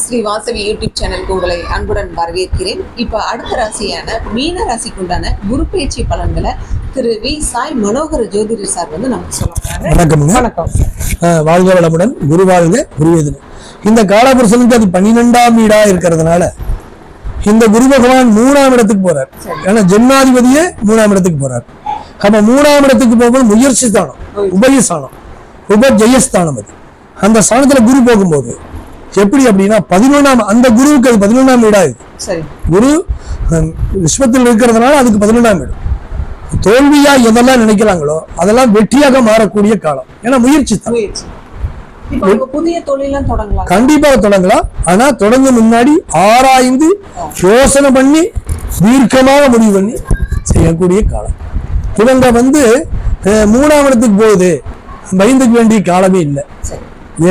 Sri Vasavi YouTube சேனலுக்கு உங்களை அன்புடன் வரவேற்கிறேன். இப்போ அடுத்த ராசியான மீன ராசிக்குண்டான குரு பயிற்சி பலன்களை திரு வி. சாய் மனோகர ஜோதிடர் சார் வந்து நமக்கு வணக்கம்ங்க வணக்கம் அஹ் வாழ்க வளமுடன் குரு வாழ்க குருவேதனை இந்த காலபுருஷனுக்கு அது பன்னிரெண்டாம் வீடா இருக்கிறதுனால இந்த குரு பகவான் மூணாம் இடத்துக்கு போறார். ஏன்னா ஜென்மாதிபதியே மூணாம் இடத்துக்கு போறார். அப்ப மூணாம் இடத்துக்கு போகும்போது முயற்சி ஸ்தானம் உபயஸ்தானம் உப ஜெயஸ்தானம் அது. அந்த ஸ்தானத்துல குரு போகும்போது எப்படி அப்படின்னா பதினொன்றாம் அந்த குருவுக்கு அது பதினொன்றாம் வீடா இருக்கு குரு விஸ்வத்தில் இருக்கிறதுனால அதுக்கு பதினொன்றாம் வீடு. தோல்வியா எதெல்லாம் நினைக்கிறாங்களோ அதெல்லாம் வெற்றியாக மாறக்கூடிய காலம். ஏன்னா முயற்சி தான். புதிய தொழிலாம் தொடங்கலாம். கண்டிப்பாக தொடங்கலாம். ஆனா தொடங்க முன்னாடி ஆராய்ந்து யோசனை பண்ணி தீர்க்கமாக முடிவு பண்ணி செய்யக்கூடிய காலம். இவங்க வந்து மூணாம் இடத்துக்கு போகுது. பயந்துக்க வேண்டிய காலமே இல்லை.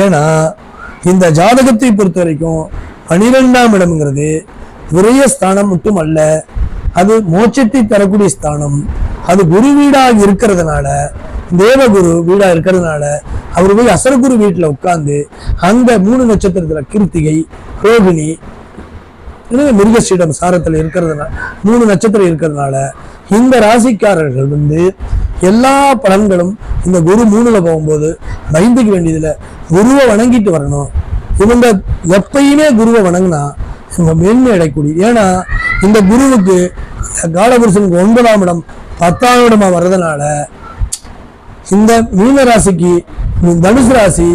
ஏன்னா இந்த ஜாதகத்தை பொறுத்த வரைக்கும் பனிரெண்டாம் இடம்ங்கிறது விரைய ஸ்தானம் மட்டும் அல்ல அது மோட்சத்தை தரக்கூடிய ஸ்தானம். அது குரு வீடாக இருக்கிறதுனால தேவகுரு வீடா இருக்கிறதுனால அவர் போய் அசரகுரு வீட்டுல உட்கார்ந்து அந்த மூணு நட்சத்திரத்துல கிருத்திகை ரோகிணி இன்னும் மிருகசீடம் சாரத்தில் இருக்கிறதுனால மூணு நட்சத்திரம் இருக்கிறதுனால இந்த ராசிக்காரர்கள் வந்து எல்லா பலன்களும் இந்த குரு மூணுல போகும்போது பயந்துக்க வேண்டியதில்லை குருவை வணங்கிட்டு வரணும். இவங்க எப்பயுமே குருவை வணங்கினா இவங்க மேன்மை அடையக்கூடிய ஏன்னா இந்த குருவுக்கு காலபுருஷனுக்கு ஒன்பதாம் இடம் பத்தாம் இடமா வர்றதுனால இந்த மீன ராசிக்கு தனுசு ராசி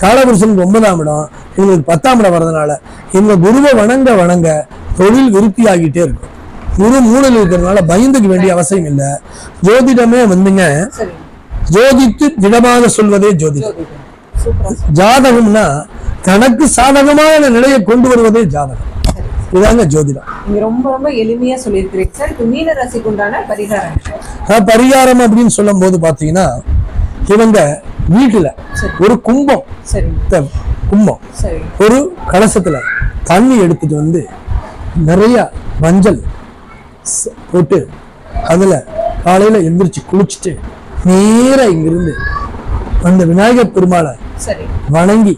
காலபுருஷனுக்கு ஒன்பதாம் இடம் இவங்களுக்கு பத்தாம் இடம் வர்றதுனால இந்த குருவை வணங்க வணங்க தொழில் விருத்தியாகிட்டே இருக்கும். குரு மூணில் இருக்கிறதுனால பயந்துக்க வேண்டிய அவசியம் இல்லை. ஜோதிடமே வந்துங்க. ஜோதித்து திடமாக சொல்வதே ஜோதிடம். ஜாதகம்னா தனக்கு சாதகமான நிலையை கொண்டு வருவதே ஜாதகம். இதாங்க ஜோதிடம். நீங்க ரொம்ப ரொம்ப எளிமையா சொல்லியிருக்கிறீங்க. சார் இப்போ மீன ராசிக்குண்டான பரிகாரம். பரிகாரம் அப்படின்னு சொல்லும் போது பாத்தீங்கன்னா இவங்க வீட்டுல ஒரு கும்பம். கும்பம். ஒரு கலசத்துல தண்ணி எடுத்துட்டு வந்து நிறைய மஞ்சள் போட்டு அதுல காலையில எந்திரிச்சு குளிச்சுட்டு நேரா இங்கிருந்து அந்த விநாயகர் பெருமாளை வணங்கி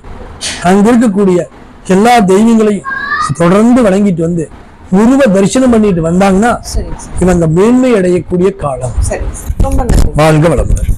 அங்க இருக்கக்கூடிய எல்லா தெய்வங்களையும் தொடர்ந்து வணங்கிட்டு வந்து உருவ தரிசனம் பண்ணிட்டு வந்தாங்கன்னா இவங்க மேன்மை அடையக்கூடிய காலம். வாழ்க வளமுடன்.